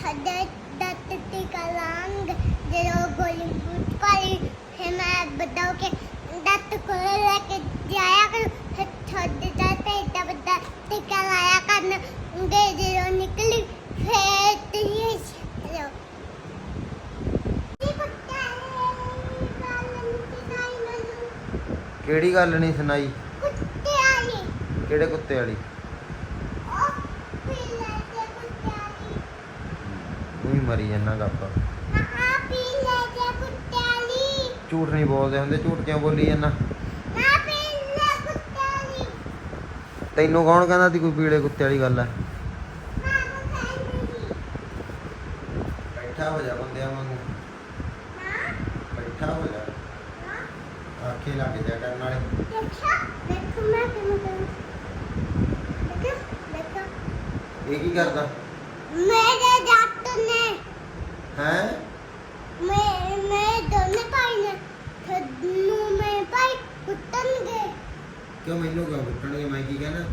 ਥੱਡੇ ਦੱਤ ਤੇ ਕਲਾਂਗ ਜਦੋਂ ਗੋਲੀ ਬੁੱਟ ਪਾਈ ਫਿਰ ਮੈਂ ਬਦਾਉ ਕੇ ਦੱਤ ਕੋਲ ਲੈ ਕੇ ਜਾਇਆ ਕਰ ਫਿਰ ਥੱਡੇ ਦਾ ਤੇ ਏਡਾ ਵੱਡਾ ਟਿੱਕਾ ਲਾਇਆ ਕਰਨ ਗੇ ਜਦੋਂ ਨਿਕਲੀ ਫਿਰ ਤੇ ਚਲੋ ਕਿਹੜੀ ਗੱਲ ਨਹੀਂ ਸੁਣਾਈ? ਕੁੱਤੇ ਆਲੀ ਕਿਹੜੇ ਕੁੱਤੇ ਵਾਲੀ ਉਹ ਪੀਲੇ ਤੇ ਕੁੱਤੇ ਆਲੀ ਤੂੰ ਹੀ ਮਰੀ ਜਾਂਦਾ ਗੱਪ ਤੇ ਝੂਠ ਨਹੀਂ ਬੋਲਦੇ ਹੁੰਦੇ ਝੂਠ ਕਿਉਂ ਬੋਲੀ ਜਾਂਦਾ ਤੈਨੂੰ ਕੌਣ ਕਹਿੰਦਾ ਸੀ ਕੋਈ ਪੀਲੇ ਕੁੱਤੇ ਵਾਲੀ ਗੱਲ ਹੈ ਬੈਠਾ ਹੋ ਜਾ ਬੰਦਿਆਂ ਵਾਂਗੂ। ਬੈਠਾ ਹੋ ਜਾ। ਆਖੇ ਲੱਗ ਜਾ ਕਰਨ ਵਾਲੇ। ਦੇਖਾ ਮੈਂ ਕਰਾਂ। ਦੇਖੋ ਦੇਖੋ। ਇਹ ਕੀ ਕਰਦਾ? ਮੇਰੇ ਹੈ? ਮੈਂ ਮੈਂ ਦੋਨੇ ਭਾਈ ਨੇ ਤੁਹਾਨੂੰ ਮੈਂ ਭਾਈ ਕੁੱਟਣਗੇ। ਕਿਉਂ ਮੈਨੂੰ ਕਿਉਂ ਕੁੱਟਣਗੇ? ਮੈਂ ਕੀ ਕਹਿਣਾ?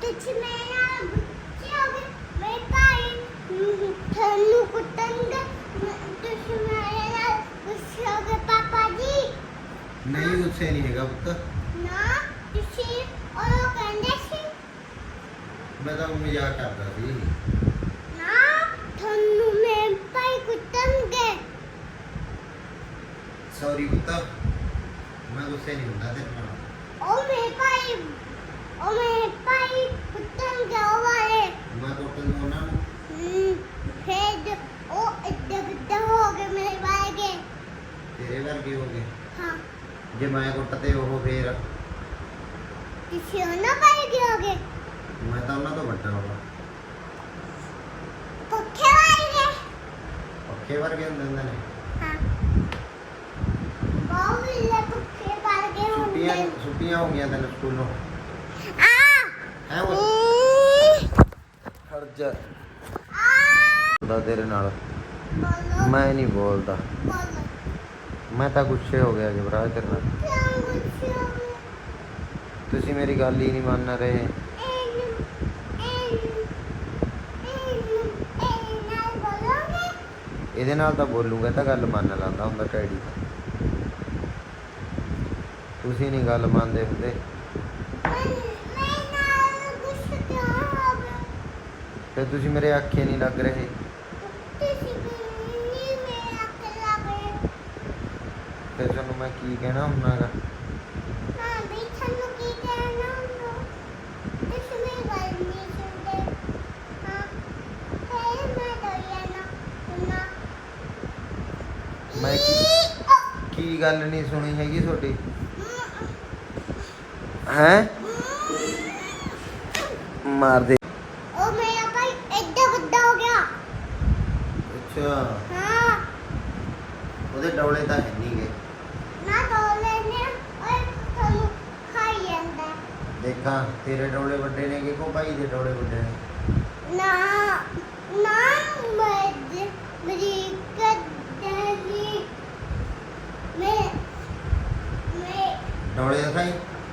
ਤੁਸੀਂ ਮੇਰਾ ਬੱਚੇ ਹੋ ਗਏ ਮੇਰੇ ਭਾਈ ਨੂੰ ਤੁਹਾਨੂੰ ਕੁੱਟਣਗੇ। ਮੈਂ- ਤੁਸੀਂ ਮੇਰੇ ਨਾਲ ਗੁੱਸੇ ਹੋ ਗਏ ਪਾਪਾ ਜੀ। ਨਹੀਂ ਗੁੱਸੇ ਨਹੀਂ ਹੈਗਾ ਪੁੱਤ। ਨਾ ਤੁਸੀਂ ਉਹ ਕਹਿੰਦੇ ਸੀ। ਮੈਂ ਤਾਂ ਮਜ਼ਾਕ ਕਰਦਾ ਸੀ ਨਾ ਤੁਹਾਨੂੰ ਮੇਰੇ ਭਾਈ ਕੁੱਟਣਗੇ ਸੌਰੀ ਪੁੱਤ। ਮੈਂ ਗੁੱਸੇ ਨਹੀਂ ਹੁੰਦਾ ਤੇਰੇ ਨਾਲ। ਉਹ ਮੇਰੇ ਭਾਈ ਉਹ ਮੇਰੇ ਭਾਈ ਕੁੱਟਣਗੇ ਉਹ ਵਾਲੇ ਮੈਂ ਕੁੱਟ ਦੂੰ ਉਹਨਾਂ ਨੂੰ। ਹਮ, ਫਿਰ ਉਹ ਇੱਦਾਂ ਕਿੱਦਾਂ ਹੋ ਗਏ ਮੇਰੇ ਵਾਲੇ ਤੇਰੇ ਵਰਗੇ ਹੋ ਗਏ। ਹਾਂ। ਜੇ ਮੈਂ ਕੁੱਟਤੇ ਉਹ ਫੇਰ। ਤੁਸੀਂ ਉਹਨਾਂ ਭਾਈ ਗਏ? ਹੋਗੇ ਮੈਂ ਤਾਂ ਉਹਨਾਂ ਤੋਂ ਵੱਡਾ ਹੋਗਾ ਪੱਖੇ ਵਾਲੇ ਪੱਕੇ ਵਰਗੇ ਹੁੰਦੇ ਹੁੰਦੇ ਨੇ ਹਾਂ ਬਹੁਤ ਲੈ ਪੱਖੇ ਵਾਲੇ ਹੁੰਦੇ ਛੁੱਟੀਆਂ ਛੁੱਟੀਆਂ ਹੋ ਗਈਆਂ ਤੈਨੂੰ ਸਕੂਲੋਂ। ਆ। ਹੈ ਉਹ ਈ, ਖੜ ਜਾ। ਆ ਦਾ ਤੇਰੇ ਨਾਲ। ਮੈਂ ਨਹੀਂ ਬੋਲਦਾ। ਬੋਲੋ। ਮੈਂ ਤਾਂ ਗੁੱਸੇ ਹੋ ਗਿਆ ਜਬਰਾਜ ਤੇਰੇ ਨਾਲ। ਤੁਸੀਂ ਮੇਰੀ ਗੱਲ ਹੀ ਨਹੀਂ ਮੰਨ ਰਹੇ। ਇਹਦੇ ਨਾਲ ਤਾਂ ਬੋਲੂਗਾ ਤਾਂ ਗੱਲ ਮੰਨ ਲੈਂਦਾ ਹੁੰਦਾ ਡੈਡੀ ਤੁਸੀਂ ਨਹੀਂ ਗੱਲ ਮੰਨਦੇ ਹੁੰਦੇ। ਮੈਂ ਤੇ ਤੁਸੀਂ ਮੇਰੇ ਆਖੇ ਨਹੀਂ ਲੱਗ ਰਹੇ। ਤੁਸੀਂ ਤੇ ਤੁਹਾਨੂੰ ਮੈਂ ਕੀ ਕਹਿਣਾ ਹੁੰਨਾਗਾ? ਹੁੰਦਾ ਤੁਸੀਂ ਮੈਂ ਕੀ- ਗੱਲ ਨਹੀਂ ਸੁਣੀ ਹੈਗੀ ਤੁਹਾਡੀ? ਹੈ? ਮਾਰ ਦੇ ਉਹ ਮੇਰਾ ਭਾਈ ਐਡਾ ਵੱਡਾ ਹੋ ਗਿਆ। ਅੱਛਾ। ਹਾਂ। ਉਹਦੇ ਡੌਲੇ ਤਾਂ ਹੈ ਨਹੀਂਗੇ ਨਾ ਡੋਲੇ ਨੇ ਓਏ ਤੁਹਾਨੂੰ ਖਾਈ ਜਾਂਦਾ। ਦੇਖਾਂ ਤੇਰੇ ਡੌਲੇ ਵੱਡੇ ਨੇ ਕਿ ਕੋ ਭਾਈ ਦੇ ਡੌਲੇ ਵੱਡੇ ਨੇ? ਨਾ ਨਾ ਮੈਂ ਮੇਰੀ ਕਦਲੀ ਮੈਂ ਮੈਂ ਡੌਲੇ ਦਿਖਾਈ?